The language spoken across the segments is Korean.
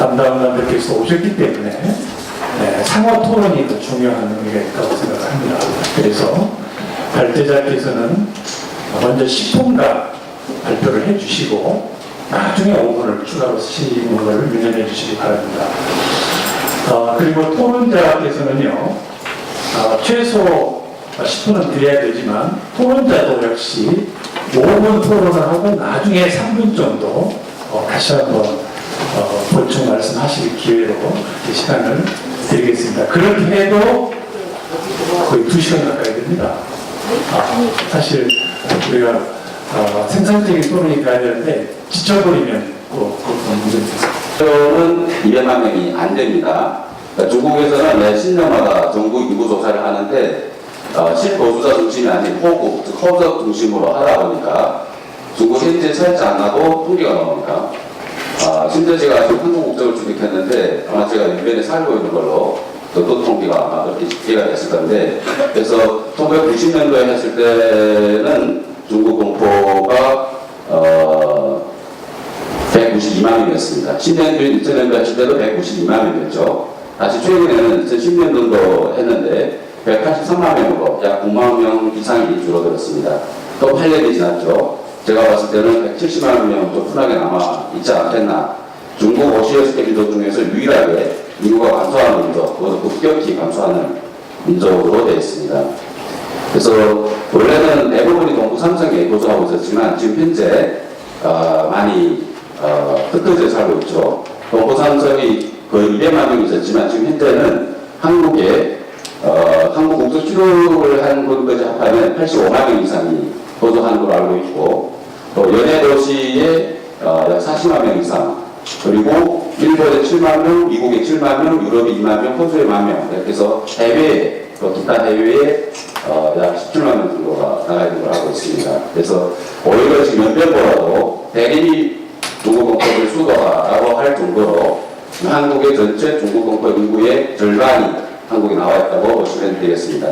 담당관들께서 오셨기 때문에 네, 상호 토론이 더 중요한 의미가 있다고 생각합니다. 그래서 발제자께서는 먼저 10분간 발표를 해주시고 나중에 5분을 추가로 쓰시는 것을 유념해 주시기 바랍니다. 어, 그리고 토론자께서는요, 어, 최소 10분은 드려야 되지만 토론자도 역시 5분 토론을 하고 나중에 3분 정도 어, 다시 한번 어, 보충 말씀하실 기회로 이 시간을 드리겠습니다. 그렇게 해도 거의 2시간 가까이 됩니다. 아, 사실 우리가 어, 생산적인 토론이 가야 되는데 지쳐버리면 또 그것도 문제입니다. 는 200만 명이 안 됩니다. 그러니까 중국에서는 매 10년마다 전국 인구 조사를 하는데 어, 실거주자 중심이 아닌 호국, 즉 허적 중심으로 하다 보니까 중국 현재 차이지 안 나도 통계가 나옵니다. 아, 심지어 제가 한국 국적을 취득했는데 아마 제가 유엔에 살고 있는 걸로 또, 또 통계가 아마 그렇게 집계가 됐을 건데 그래서 1990년도에 했을 때는 중국 공포가 어, 192만 명이었습니다. 10년 뒤 2000년도 했을 때도 192만 명이었죠. 다시 최근에는 2010년도도 했는데 183만 명으로 약 9만 명 이상이 줄어들었습니다. 또 8년이 지났죠. 제가 봤을 때는 170만 명좀 흔하게 남아 있지 않겠나. 중국 56개 민족 중에서 유일하게 인구가 감소하는 민족, 그것도 급격히 감소하는 민족으로 되어 있습니다. 그래서 원래는 대부분이 동부 삼성에 거주하고 있었지만 지금 현재 어, 많이 어, 흩어져 살고 있죠. 동부 삼성이 거의 200만 명이 있었지만 지금 현재는 한국에 어, 한국 국적 출국을 한 것까지 합하면 85만 명 이상이 거주하는 걸로 알고 있고 또 연해 도시에 어, 약 40만 명 이상 그리고 일본에 7만 명, 미국에 7만 명, 유럽에 2만 명, 호주에 1만 명 이렇게 해서 해외에 또 기타 해외에 어, 약 17만 명 정도가 나가 있는 걸 알고 있습니다. 그래서 오히려 지금 연변보다도 대리 중국 공포의 수도라고 할 정도로 한국의 전체 중국 공포 인구의 절반이 한국에 나와 있다고 보시면 되겠습니다.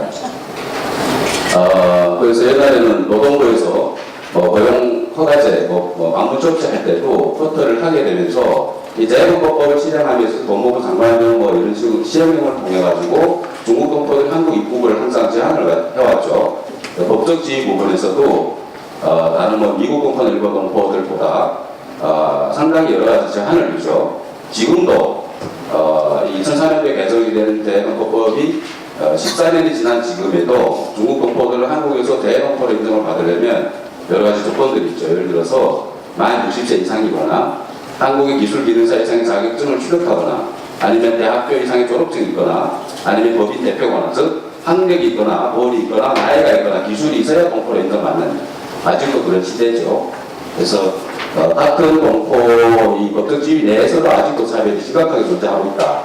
어, 그래서 옛날에는 노동부에서 뭐 고용 허가제, 뭐, 뭐 만문조치 할 때도 포털을 하게 되면서 이 재해공법법을 실행하면서 법무부 장관령 뭐 이런 식으로 시행령을 통해 가지고 중국 동포들 한국 입국을 항상 제한을 해왔죠. 법적 지위 부분에서도 어, 다른 뭐 미국 동포나 일본 동포들보다 어, 상당히 여러 가지 제한을 두죠. 지금도 어, 2004년도에 개정이 된 대동포법이 어, 14년이 지난 지금에도 중국 동포들은 한국에서 대동포로 인정을 받으려면 여러 가지 조건들이 있죠. 예를 들어서 만 60세 이상이거나 한국의 기술 기능사 이상의 자격증을 취득하거나 아니면 대학교 이상의 졸업증이 있거나 아니면 법인 대표거나 즉 학력이 있거나 벌이 있거나 나이가 있거나 기술이 있어야 동포로 인정받는 아직도 그런 시대죠. 그래서 어, 같은 동포 이 법적 지위 내에서도 아직도 차별이 심각하게 존재하고 있다.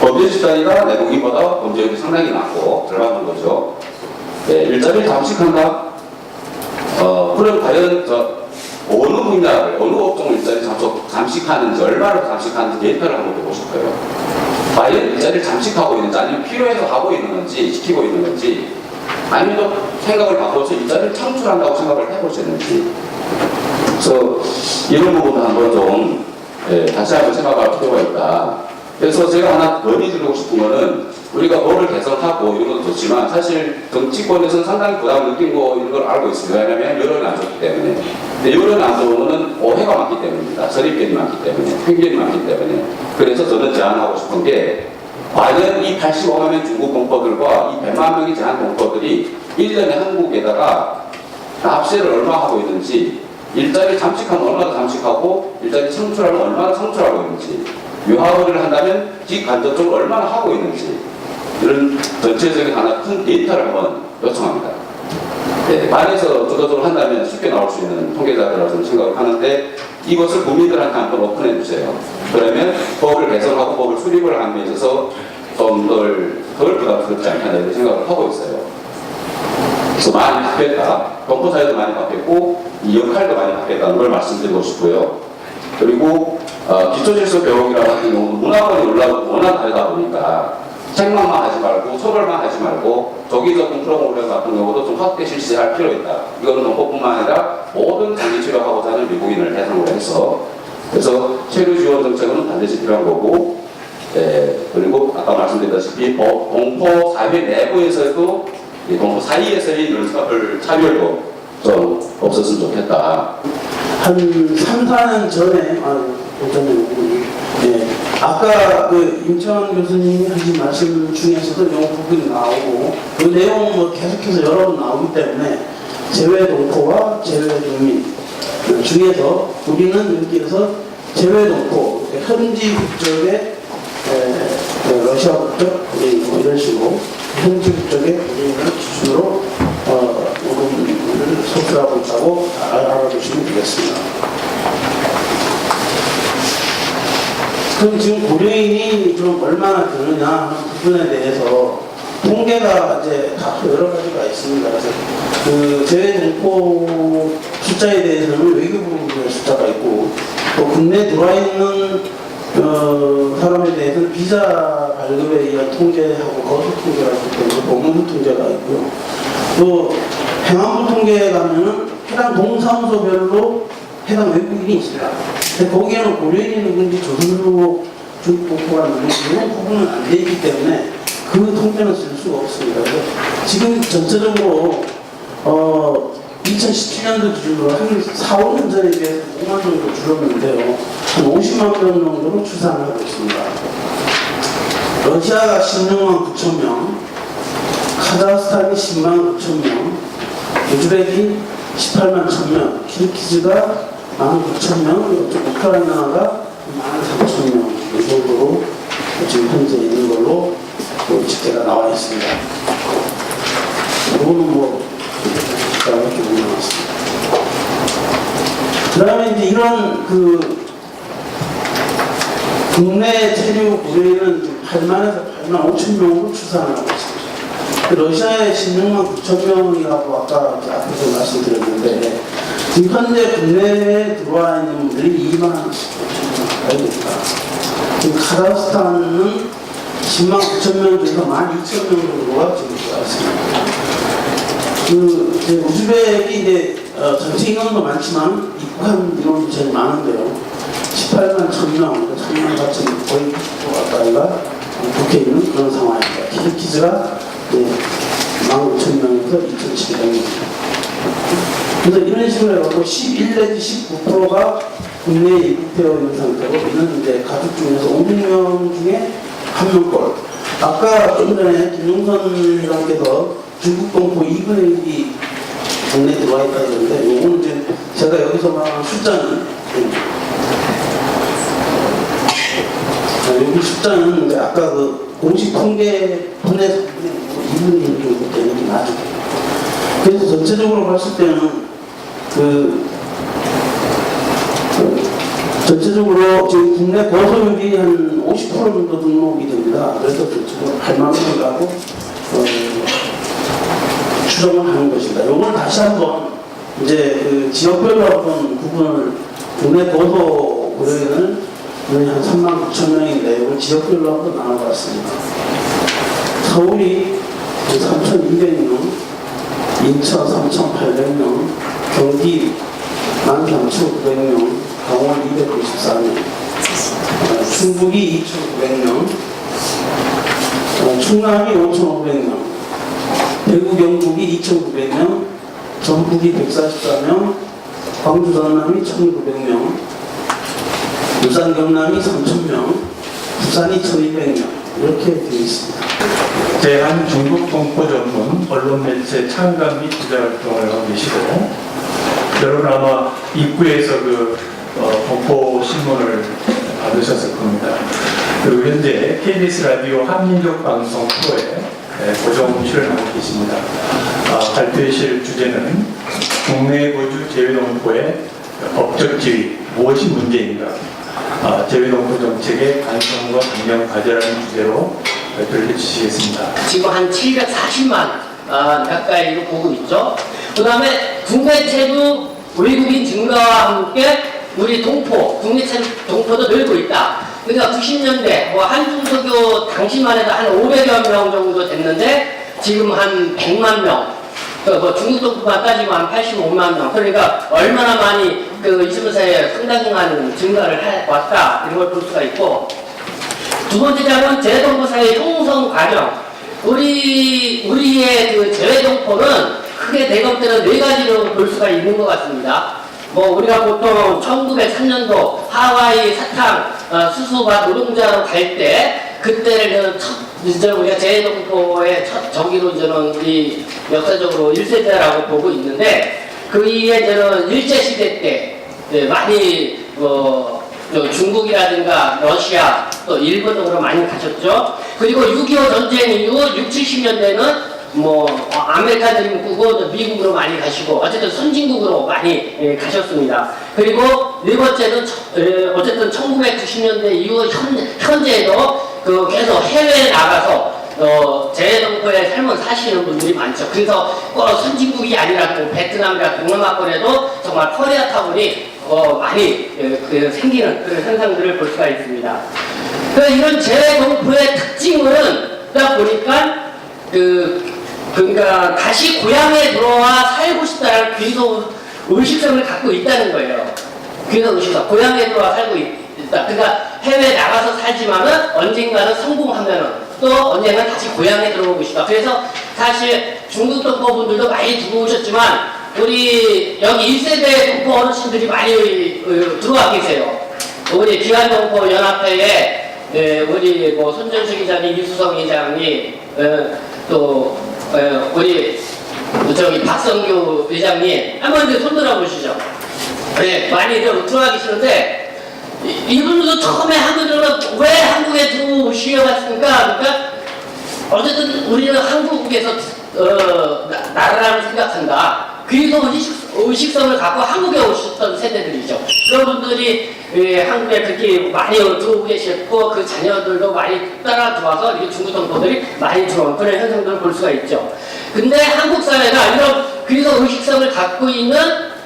범죄 집단이가 내국인보다 범죄율이 상당히 낮고 절반인 거죠. 네, 일자리를 잠식한다. 어, 그럼 과연 저 어느 분야를, 어느 업종을 일자리 잠식, 잠식하는지, 얼마를 잠식하는지 데이터를 한번 해보실까요? 과연 일자리를 잠식하고 있는지, 아니면 필요해서 하고 있는 건지, 시키고 있는 건지, 아니면 또 생각을 바꿔서 일자리를 창출한다고 생각을 해보셨는지. 그래서 이런 부분도 한번 좀 예, 다시 한번 생각할 필요가 있다. 그래서 제가 하나 건의드리고 싶은 거는 우리가 법을 개선하고 이런 것도 좋지만 사실 정치권에서는 상당히 부담을 느끼고 이런 걸 알고 있습니다. 왜냐하면 여론이 안 좋기 때문에. 근데 여론이 안 좋으면 오해가 많기 때문입니다. 선입견이 많기 때문에, 편견이 많기 때문에. 그래서 저는 제안하고 싶은 게 과연 이 85만 명 중국 동포들과 이 100만 명의 제한 동포들이 1년에 한국에다가 납세를 얼마 하고 있는지 일자리 잠식하면 얼마나 잠식하고 일자리 창출하면 얼마나 창출하고 있는지 유학을 한다면 직간접적으로 얼마나 하고 있는지 이런 전체적인 하나 큰 데이터를 한번 요청합니다. 네, 반에서 주도적으로 한다면 쉽게 나올 수 있는 통계자들이라고 저는 생각을 하는데 이것을 국민들한테 한번 오픈해 주세요. 그러면 법을 개선하고 법을 수립을 하는 데 있어서 좀 덜, 덜 부담스럽지 않겠나 이런 생각을 하고 있어요. 그래서 많이 바뀌었다. 동포 사회도 많이 바뀌었고 이 역할도 많이 바뀌었다는 걸 말씀드리고 싶고요. 그리고 어, 기초질서 교육이라 같은 경우는 문화권이 올라가고 워낙 다르다 보니까 책망만 하지 말고 처벌만 하지 말고 조기적인 프로그램 같은 경우도 좀 확대 실시할 필요 있다. 이거는 동포뿐만 아니라 모든 장기 치료하고자 하는 미국인을 대상으로 해서 그래서 체류 지원 정책은 반드시 필요한 거고, 예, 그리고 아까 말씀드렸다시피 어, 동포 사회 내부에서도 이 동포 사이에서의 눈썹을 차별도 좀 없었으면 좋겠다. 한 3, 4년 전에, 아, 예. 아까 그 임채원 교수님이 하신 말씀 중에서도 이 부분이 나오고, 그 내용 뭐 계속해서 여러 번 나오기 때문에, 제외 동포와 제외 국민 중에서 우리는 여기에서 제외 동포, 현지 국적의 에, 그 러시아 국적, 우리 뭐 이런 식으로 현지 국적의 우리를 기준으로 어, 요금을 소개하고 있다고 알- 알아두시면 되겠습니다. 그럼 지금 고려인이 좀 얼마나 되느냐 하는 부분에 대해서 통계가 이제 다 여러 가지가 있습니다. 그래서 그 제외 동포 숫자에 대해서는 외교부의 숫자가 있고 또 국내 들어와 있는 어, 사람에 대해서는 비자 발급에 의한 통계하고 거수 통계라고 때문에 법무부 통계가 있고요. 또 행안부 통계에 가면은 해당 동사무소별로 해당 외국인이 있습니다. 근데 거기에는 고려인이 누군지 조선족 중국보가 누군지 이런 부분은 안 돼 있기 때문에 그 통계는 쓸 수가 없습니다. 지금 전체적으로 어 2017년도 기준으로 한 4, 5년 전에 비해서 5만 정도 줄었는데요. 한 50만 명 정도로 추산을 하고 있습니다. 러시아가 16만 9천 명, 카자흐스탄이 10만 9천 명, 우즈벡이 18만 1천 명, 키르키즈가 1만 9천 명, 그리고 우크라이나가 1만 3천 명 정도로 지금 현재 있는 걸로 그 집계가 나와 있습니다. 이거는 뭐좀 나왔습니다. 그 다음에 이제 이런 그 국내 체류 고려인은 8만에서 8만 5천 명으로 추산하고 있습니다. 그 러시아의 16만 9천 명이라고 아까 앞에서 말씀드렸는데 지금 현재 국내에 들어와 있는 분들이 2만 5천 명 가까이 됩니다. 지금 카자흐스탄은 10만 9천 명 중에서 1만 2천 명 정도가 지금 있습니다. 그 이제 우즈벡이 이제 어, 전체 인원도 많지만 입국한 인원도 제일 많은데요. 18만 1000명, 1000명 같은 거의 가까이가 국회에 있는 그런 상황입니다. 키르키즈가 네, 15,000명에서 2,700명. 그래서 이런 식으로 해서 11 내지 19%가 국내에 입국되어 있는 상태로 이는 이제 가족 중에서 500명 중에 한 명꼴. 아까 좀 전에 김용선 회장께서 중국 동포 2분의 1이 국내에 들어와 있다 그러는데 요거는 이제 제가 여기서 말하는 숫자는 아, 여기 숫자는 이제 아까 그 공식 통계 분에서 2분의 1 정도 되는 게 나죠. 그래서 전체적으로 봤을 때는 그, 그 전체적으로 지금 국내 거소율이 한 50% 정도 등록이 됩니다. 그래서 전체적으로 8만 명이라고 어, 추정을 하는 것입니다. 요걸 다시 한번 이제 그 지역별로 한번 구분을 국내 거소 고려인을 거의 한 3만 9천 명인데 이걸 지역별로 한번 나눠봤습니다. 서울이 3,200명, 인천 3,800명, 경기 13,900명, 강원 294명, 어, 충북이 2,900명, 어, 충남이 5,500명, 대구 경북이 2,900명, 전북이 144명, 광주 전남이 1,900명, 부산 경남이 3,000명, 부산이 1,200명 이렇게 되어 있습니다. 대한 중국 동포 전문 언론 매체 창간 및 기자 활동을 하고 계시고 여러분 아마 입구에서 그 어, 동포 신문을 받으셨을 겁니다. 그리고 현재 KBS 라디오 한민족 방송 프로에 네, 고정 출연하고 계십니다. 아, 발표하실 주제는 국내 거주 재외동포의 법적 지위 무엇이 문제인가 아, 재외동포 정책의 반성과 강경 과제라는 주제로 발표를 해주시겠습니다. 지금 한 740만 아, 가까이로 보고 있죠. 그 다음에 국내 체류 외국인 증가와 함께 우리 동포, 국내 체류 동포도 늘고 있다. 그러니까 90년대 뭐 한중서교 당시만 해도 한 500여 명 정도 됐는데 지금 한 100만 명 그뭐 중국 동포만 따지면 한 85만 명. 그러니까 얼마나 많이 그 21세에 상당한 증가를 해 왔다 이런 걸 볼 수가 있고 두 번째 점은 재동포사의 형성 과정. 우리 우리의 그 재외동포는 크게 대검때는 네 가지로 볼 수가 있는 것 같습니다. 뭐 우리가 보통 1903년도 하와이 사탕 어, 수수밭 노동자로 갈 때 그때를 첫 이제 우리가 재외동포의 첫 정기로 저는 이 역사적으로 1세대라고 보고 있는데 그 이후에 저는 일제시대 때 예, 많이 뭐저 중국이라든가 러시아 또 일본 등으로 많이 가셨죠. 그리고 6.25 전쟁 이후 6, 70년대는 뭐 어, 아메리카들이 꾸고 또 미국으로 많이 가시고 어쨌든 선진국으로 많이 예, 가셨습니다. 그리고 네 번째는 저- 에, 어쨌든 1990년대 이후 현, 현재도 그 계속 해외에 나가서 어, 재동포의 삶을 사시는 분들이 많죠. 그래서 꼭 선진국이 아니라 뭐 베트남이나 동남아권에도 정말 코리아타운이 어, 많이 예, 그 생기는 그런 현상들을 볼 수가 있습니다. 그 이런 재동포의 특징은 딱 보니까 그 그러니까 다시 고향에 들어와 살고 싶다는 귀소 의식성을 갖고 있다는 거예요. 귀소 의식성. 고향에 들어와 살고 있, 다 그러니까 해외 나가서 살지만은 언젠가는 성공하면은 또 언젠가 다시 고향에 들어오고 싶다. 그래서 사실 중국 동포분들도 많이 들어오셨지만 우리 여기 1세대 동포 어르신들이 많이 어, 들어와 계세요. 우리 기환동포 연합회에 예, 우리 뭐 손전수 기자님, 이수성 기자님, 어, 또 어, 우리 저기 박성규 회장님 한번 이제 손 들어 보시죠. 네, 많이 좀 들어와 계시는데 이- 이분들도 처음에 한국에서 왜 한국에 들어오시려 갔습니까? 그러니까 어쨌든 우리는 한국에서 어, 나, 나라를 생각한다. 그래서 의식, 의식 성을 갖고 한국에 오셨던 세대들이죠. 그런 분들이 예, 한국에 그렇게 많이 들어오고 계셨고 그 자녀들도 많이 따라 들어와서 중국 동포들이 많이 들어온 그런 현상들을 볼 수가 있죠. 근데 한국 사회가 이런 그래서 의식성을 갖고 있는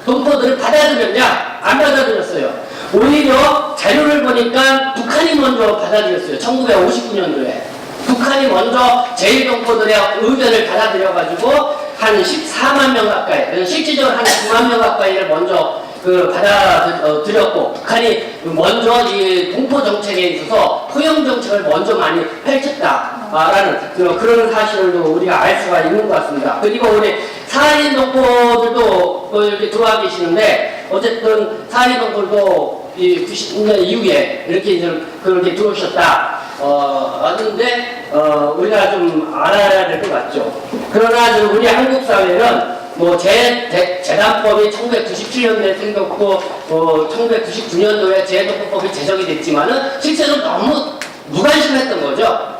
동포들을 받아들였냐? 안 받아들였어요. 오히려 자료를 보니까 북한이 먼저 받아들였어요. 1959년도에. 북한이 먼저 제일동포들의 의견을 받아들여가지고 한 14만 명 가까이, 실질적으로 한 9만 명 가까이를 먼저 그 받아들였고, 북한이 먼저 이 동포 정책에 있어서 포용 정책을 먼저 많이 펼쳤다라는 그- 그런 사실도 우리가 알 수가 있는 것 같습니다. 그리고 우리 사인 동포들도 또 이렇게 들어와 계시는데, 어쨌든 사인 동포들도 이 90년 이후에 이렇게 이제 그렇게 들어오셨다. 어, 왔는데, 어, 우리가 좀 알아야 될 것 같죠. 그러나 지금 우리 한국 사회는 뭐 재, 재, 재단법이 1997년도에 생겼고, 어, 1999년도에 재독법이 제정이 됐지만은 실제로 너무 무관심했던 거죠.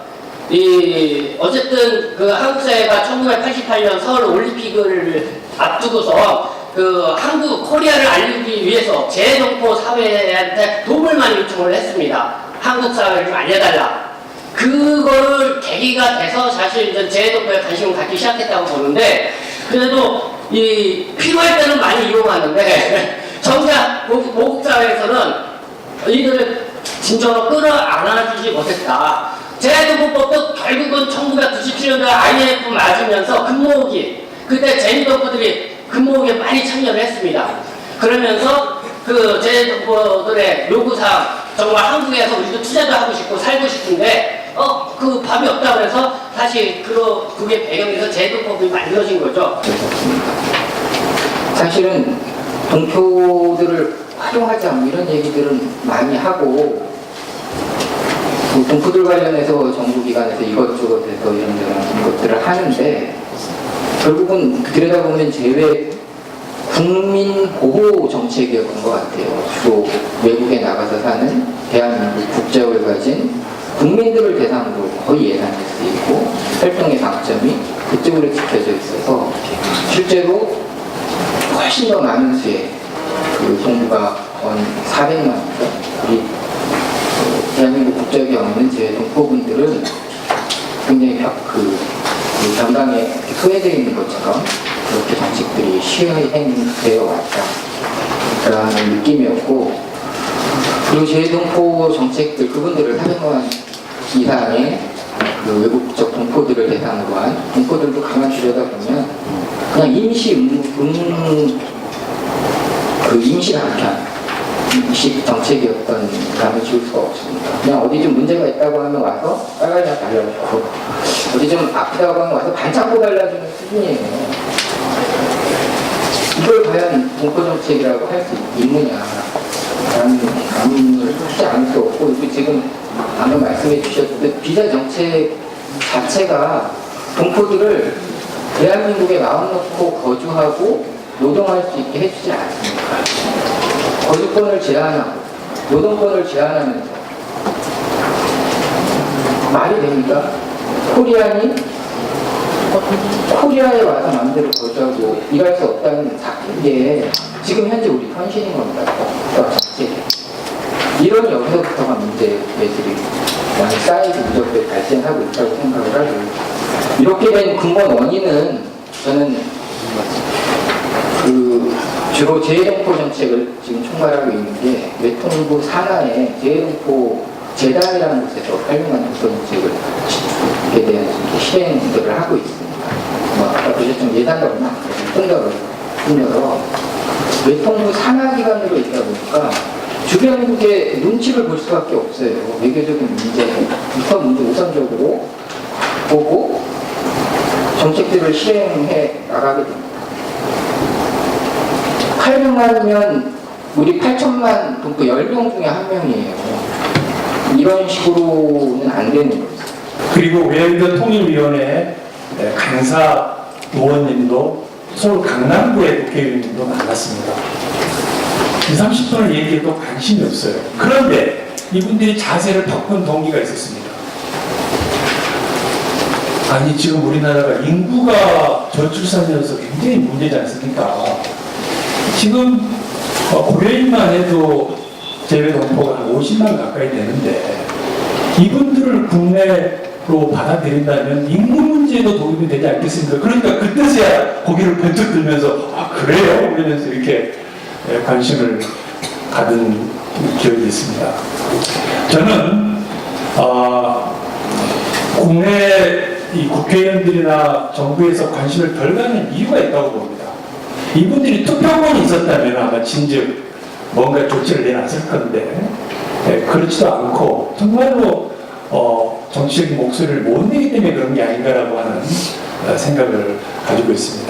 이 어쨌든 그 한국 사회가 1988년 서울 올림픽을 앞두고서 그 한국 코리아를 알리기 위해서 재동포 사회한테 도움을 많이 요청을 했습니다. 한국 사회를 좀 알려달라. 그거를 계기가 돼서 사실 이제 재동포에 관심을 갖기 시작했다고 보는데 그래도 이 필요할 때는 많이 이용하는데 정작 모국, 모국 사회에서는 이들을 진정으로 끌어 안아주지 못했다. 재해동포법도 결국은 1997년도에 IMF 맞으면서 금모으기 그때 제주동포들이 금모으기에 많이 참여를 했습니다. 그러면서 그 제주동포들의 요구사항 정말 한국에서 우리도 투자도 하고 싶고 살고 싶은데 어 그 밥이 없다 그래서 사실 그 그게 배경에서 제주동법이 만들어진 거죠. 사실은 동표들을 활용하자 뭐 이런 얘기들은 많이 하고 뭐 동포들 관련해서 정부기관에서 이것저것 해서 이런 것들을 하는데 결국은 들여다보면 제외 국민 보호 정책이었던 것 같아요. 주로 외국에 사는 대한민국 국적을 가진 국민들을 대상으로 거의 예산에 쓰이고 활동의 방점이 그쪽으로 지켜져 있어서 실제로 훨씬 더 많은 수의 그 정부가 건 400만 원이죠. 우리 그 대한민국 국적이 없는 제 동포분들은 굉장히 벽- 그, 그 전방에 소외되어 있는 것처럼 그렇게 정책들이 시행되어 왔다라는 느낌이었고 정책들 그분들을 400만 원 이상의 그 외국적 동포들을 대상으로 한 동포들도 가만 들여다 보면 그냥 임시 음, 음, 그 임시 남편 임시 정책이었던 감을 지울 수가 없습니다. 그냥 어디 좀 문제가 있다고 하면 와서 빨간약 달려주고 어디 좀 아프다고 하면 와서 반창고 발라주는 수준이에요. 이걸 과연 동포 정책이라고 할 수 있느냐? 감을 하지 않을 수 없고 그리고 지금 방금 말씀해 주셨듯 비자 정책 자체가 동포들을 대한민국에 마음 놓고 거주하고 노동할 수 있게 해주지 않습니다. 거주권을 제한하고 노동권을 제한하면서 말이 됩니까? 코리안이 코리아에 와서 마음대로 거주하고 일할 수 없다는 게 지금 현재 우리 현실인 겁니다. 이런 여기서부터가 문제들이 많이 쌓이고 누적돼 발생하고 있다고 생각을 하고 이렇게 된 근본 원인은 저는 그 주로 재해동포 정책을 지금 총괄하고 있는 게 외통부 산하에 재해동포 재단이라는 곳에서 동포 정책을 에 대한 실행들을 하고 있습니다. 뭐 아까 보셨지만 예산도 얼마 안 되고 뿐더러 뿐더러 외통부 산하기관으로 있다 보니까 주변국의 눈치를 볼 수밖에 없어요. 외교적인 문제부터 먼저 우선적으로 보고 정책들을 실행해 나가게 됩니다. 800만이면 우리 8천만 동포 10명 중에 한 명이에요. 이런 식으로는 안 되는 거죠. 그리고 외교부 통일위원회 네, 강사 의원님도 서울 강남구의 국회의원님도 만났습니다. 2, 30분을 얘기해도 관심이 없어요. 그런데 이분들이 자세를 바꾼 동기가 있었습니다. 아니 지금 우리나라가 인구가 저출산이어서 굉장히 문제지 않습니까? 지금 어, 고려인만 해도 재외 동포가 한 50만 가까이 되는데 이분들을 국내로 받아들인다면 인구 문제에도 도움이 되지 않겠습니까? 그러니까 그때서야 고개를 번쩍 들면서 아 그래요? 그러면서 이렇게 예, 관심을 가든 기억이 있습니다. 저는 어, 국내 이 국회의원들이나 정부에서 관심을 덜 갖는 이유가 있다고 봅니다. 이분들이 투표권이 있었다면 아마 진즉 뭔가 조치를 내놨을 건데 예, 그렇지도 않고 정말로 어, 정치적인 목소리를 못 내기 때문에 그런 게 아닌가라고 하는 어, 생각을 가지고 있습니다.